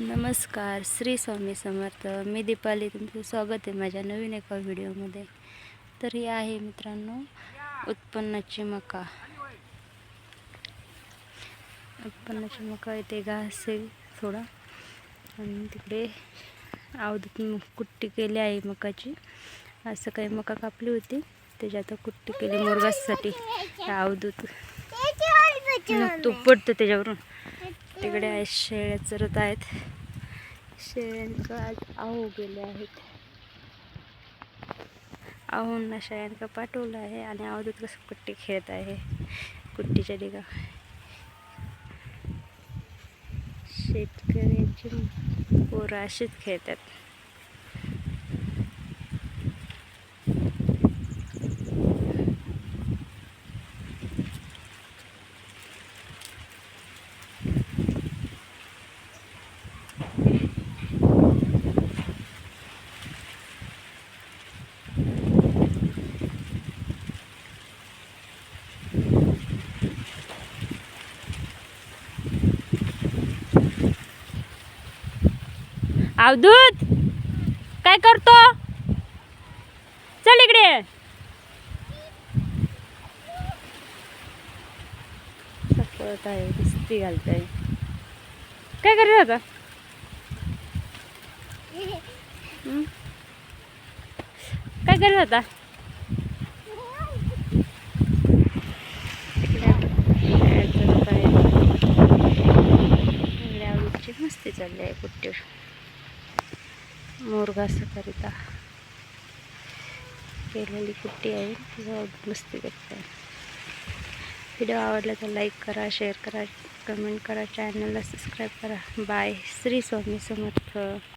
नमस्कार श्री स्वामी समर्थ. मी दीपाली तुमचं स्वागत आहे माझ्या नवीन एका व्हिडिओमध्ये. तर ही आहे मित्रांनो उत्पन्नाची मका उत्पन्नाची मका इथे घास आहे थोडा. आणि तिकडे अवधूत कुट्टी केली आहे मकाची. आज सकाळी मका कापली होती. त्याच्यात कुट्टी केली मोरगासाठी. अवधूत मग तूप पडतं त्याच्यावरून. तिकडे आहे शेळ्या चरत आहेत. शेळ्यांका आज आहो गेले आहेत. आहोंना शेळ्यांका पाठवलं आहे आणि अवधूत कसं कुट्टी खेळत आहे. कुट्टीच्या डिगा शेतकऱ्यांची पोरं अशीच खेळतात. अवधूत काय करतो? चल इकडे. सपळत आहे कुस्ती घालताय. काय करत होता? काय करत होता? आहे. मस्ती चालली आहे कुट्टीवर मोरघासाकरिता केलेली कुट्टी आहे. तिचा मस्ती करते. व्हिडिओ आवडला तर लाईक करा शेअर करा कमेंट करा चॅनलला सबस्क्राईब करा. बाय श्री स्वामी समर्थ.